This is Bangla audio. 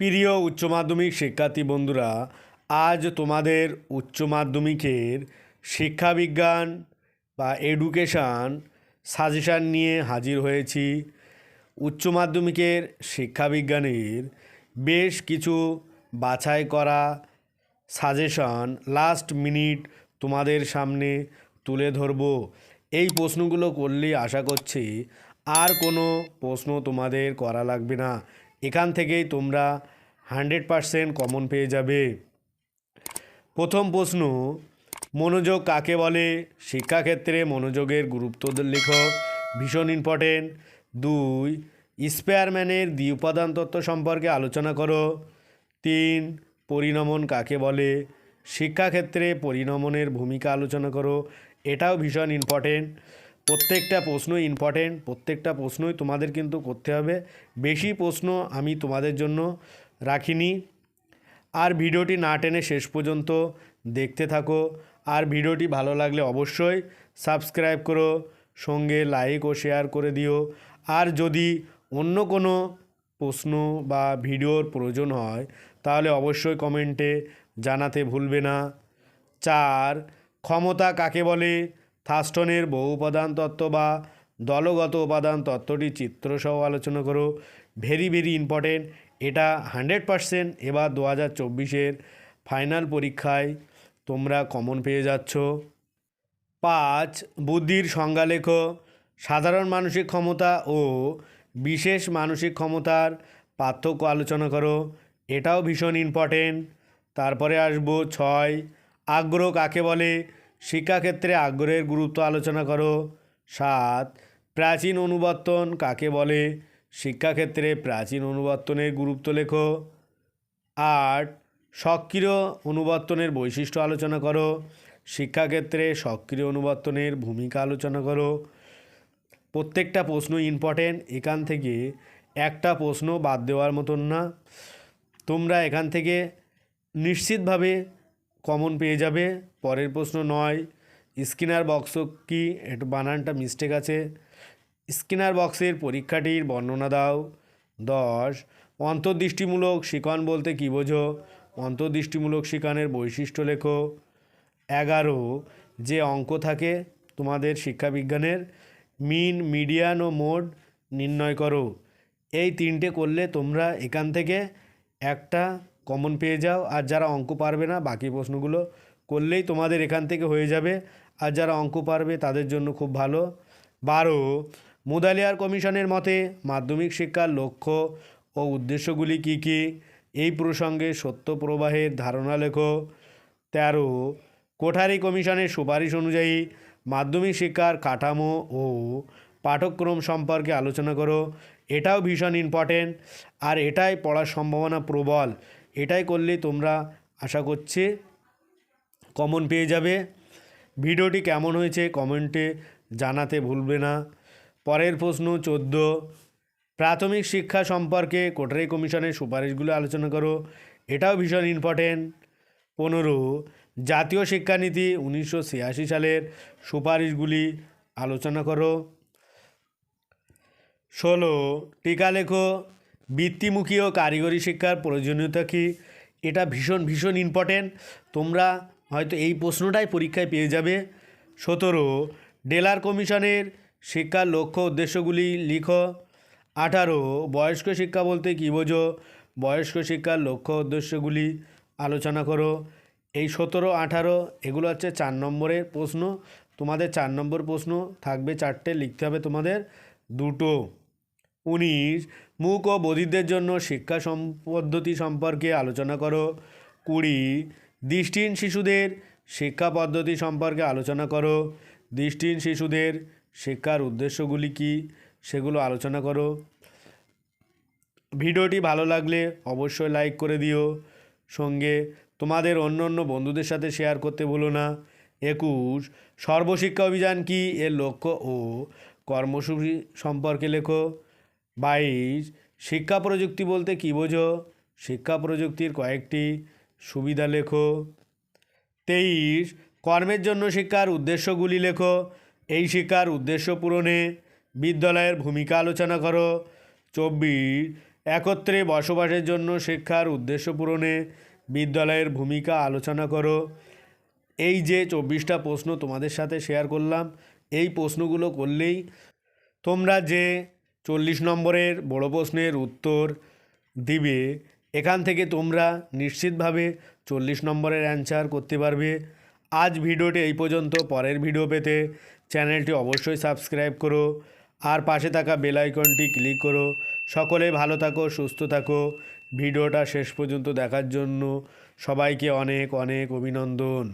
প্রিয় উচ্চ মাধ্যমিক শিক্ষার্থী বন্ধুরা, আজ তোমাদের উচ্চ মাধ্যমিকের শিক্ষাবিজ্ঞান বা এডুকেশান সাজেশান নিয়ে হাজির হয়েছি। উচ্চ মাধ্যমিকের শিক্ষাবিজ্ঞানের বেশ কিছু বাছাই করা সাজেশন লাস্ট মিনিট তোমাদের সামনে তুলে ধরব। এই প্রশ্নগুলো করলে আশা করছি আর কোনো প্রশ্ন তোমাদের করা লাগবে না। এখান থেকেই তোমরা হান্ড্রেড পারসেন্ট কমন পেয়ে যাবে। প্রথম প্রশ্ন, মনোযোগ কাকে বলে? শিক্ষাক্ষেত্রে মনোযোগের গুরুত্ব লেখো, ভীষণ ইম্পর্টেন্ট দুই, স্পেয়ারম্যানের দ্বি উপাদান তত্ত্ব সম্পর্কে আলোচনা করো। তিন, পরিণমন কাকে বলে? শিক্ষাক্ষেত্রে পরিণমনের ভূমিকা আলোচনা করো, এটাও ভীষণ ইম্পর্টেন্ট প্রত্যেকটা প্রশ্ন ইম্পর্টেন্ট প্রত্যেকটা প্রশ্নই তোমাদের কিন্তু করতে হবে। বেশি প্রশ্ন আমি তোমাদের জন্য রাখিনি। আর ভিডিওটি না টেনে শেষ পর্যন্ত দেখতে থাকো। আর ভিডিওটি ভালো লাগলে অবশ্যই সাবস্ক্রাইব করো, সঙ্গে লাইক ও শেয়ার করে দিও। আর যদি অন্য কোনো প্রশ্ন বা ভিডিওর প্রয়োজন হয়, তাহলে অবশ্যই কমেন্টে জানাতে ভুলবে না। চার, ক্ষমতা কাকে বলে? থাস্টনের বহু উপাদান তত্ত্ব বা দলগত উপাদান তত্ত্বটি চিত্রসহ আলোচনা করো। Very very important. এটা হান্ড্রেড পারসেন্ট এবার দু হাজার চব্বিশের ফাইনাল পরীক্ষায় তোমরা কমন পেয়ে যাচ্ছ। পাঁচ, বুদ্ধির সংজ্ঞা লেখো সাধারণ মানসিক ক্ষমতা ও বিশেষ মানসিক ক্ষমতার পার্থক্য আলোচনা করো। এটাও ভীষণ ইম্পর্টেন্ট। তারপরে আসব ছয়, আগ্রহ কাকে বলে? শিক্ষাক্ষেত্রে আগ্রহের গুরুত্ব আলোচনা করো। সাত, প্রাচীন অনুবর্তন কাকে বলে? শিক্ষাক্ষেত্রে প্রাচীন অনুবর্তনের গুরুত্ব লেখো। আট, সক্রিয় অনুবর্তনের বৈশিষ্ট্য আলোচনা করো। শিক্ষাক্ষেত্রে সক্রিয় অনুবর্তনের ভূমিকা আলোচনা করো। প্রত্যেকটা প্রশ্ন ইম্পর্টেন্ট এখান থেকে একটা প্রশ্ন বাদ দেওয়ার মতন না। তোমরা এখান থেকে নিশ্চিতভাবে কমন পেয়ে যাবে। পরের প্রশ্ন নয়, স্কিনার বক্স কি? একটু বানানটা মিস্টেক আছে। স্কিনার বক্সের পরীক্ষাটির বর্ণনা দাও। দশ, অন্তর্দৃষ্টিমূলক শিখন বলতে কী বোঝো? অন্তর্দৃষ্টিমূলক শিখনের বৈশিষ্ট্য লেখো। এগারো, যে অঙ্ক থাকে তোমাদের শিক্ষাবিজ্ঞানের, মিন, মিডিয়ান ও মোড নির্ণয় করো। এই তিনটে করলে তোমরা এখান থেকে একটা কমন পেয়ে যাও। আর যারা অঙ্ক পারবে না, বাকি প্রশ্নগুলো করলেই তোমাদের এখান থেকে হয়ে যাবে। আর যারা অঙ্ক পারবে, তাদের জন্য খুব ভালো। বারো, মুদালিয়ার কমিশনের মতে মাধ্যমিক শিক্ষার লক্ষ্য ও উদ্দেশ্যগুলি কী কী? এই প্রসঙ্গে সত্য প্রবাহের ধারণা লেখো। তেরো, কোঠারি কমিশনের সুপারিশ অনুযায়ী মাধ্যমিক শিক্ষার কাঠামো ও পাঠক্রম সম্পর্কে আলোচনা করো। এটাও ভীষণ ইম্পর্টেন্ট আর এটাই পড়ার সম্ভাবনা প্রবল। এটাই করলে তোমরা আশা করছি কমন পেয়ে যাবে। ভিডিওটি কেমন হয়েছে কমেন্টে জানাতে ভুলবে না। পরের প্রশ্ন চোদ্দ। প্রাথমিক শিক্ষা সম্পর্কে কোটারি কমিশনের সুপারিশগুলো আলোচনা করো। এটাও ভীষণ ইম্পর্টেন্ট পনেরো। জাতীয় শিক্ষানীতি উনিশশো ছিয়াশি সালের সুপারিশগুলি আলোচনা করো। ষোলো। টিকা লেখো। বৃত্তিমুখী ও কারিগরি শিক্ষার প্রয়োজনীয়তা কী? এটা ভীষণ ভীষণ ইম্পর্টেন্ট তোমরা হয়তো এই প্রশ্নটাই পরীক্ষায় পেয়ে যাবে। সতেরো, ডেলার কমিশনের শিক্ষার লক্ষ্য উদ্দেশ্যগুলি লিখো। আঠারো, বয়স্ক শিক্ষা বলতে কী বোঝো? বয়স্ক শিক্ষার লক্ষ্য উদ্দেশ্যগুলি আলোচনা করো। এই সতেরো, আঠারো, এগুলো হচ্ছে চার নম্বরের প্রশ্ন। তোমাদের চার নম্বর প্রশ্ন থাকবে, চারটে লিখতে হবে তোমাদের। দুটো উনিশ মুখ ও বধিরদের জন্য শিক্ষা পদ্ধতি সম্পর্কে আলোচনা করো। কুড়ি, দৃষ্টিহীন শিশুদের শিক্ষা পদ্ধতি সম্পর্কে আলোচনা করো। দৃষ্টিহীন শিশুদের শিক্ষার উদ্দেশ্যগুলি কী, সেগুলো আলোচনা করো। ভিডিওটি ভালো লাগলে অবশ্যই লাইক করে দিও। সঙ্গে তোমাদের অন্য অন্য বন্ধুদের সাথে শেয়ার করতে ভুলো না। একুশ, সর্বশিক্ষা অভিযান কি, এর লক্ষ্য ও কর্মসূচি সম্পর্কে লেখো। বাইশ, শিক্ষা প্রযুক্তি বলতে কী বোঝো? শিক্ষা প্রযুক্তির কয়েকটি সুবিধা লেখো। তেইশ, কর্মের জন্য শিক্ষার উদ্দেশ্যগুলি লেখো। এই শিক্ষার উদ্দেশ্য পূরণে বিদ্যালয়ের ভূমিকা আলোচনা করো। চব্বিশ, একত্রে বসবাসের জন্য শিক্ষার উদ্দেশ্য পূরণে বিদ্যালয়ের ভূমিকা আলোচনা করো। এই যে চব্বিশটা প্রশ্ন তোমাদের সাথে শেয়ার করলাম, এই প্রশ্নগুলো করলেই তোমরা যে চল্লিশ নম্বরের বড় প্রশ্নের উত্তর দিবে। এখান থেকে তোমরা নিশ্চিতভাবে চল্লিশ নম্বরের অ্যান্সার করতে পারবে। আজ ভিডিওটি এই পর্যন্ত। পরের ভিডিও পেতে চ্যানেলটি অবশ্যই সাবস্ক্রাইব করো আর পাশে থাকা বেল আইকনটি ক্লিক করো। সকলে ভালো থাকো, সুস্থ থাকো। ভিডিওটা শেষ পর্যন্ত দেখার জন্য সবাইকে অনেক অনেক অভিনন্দন।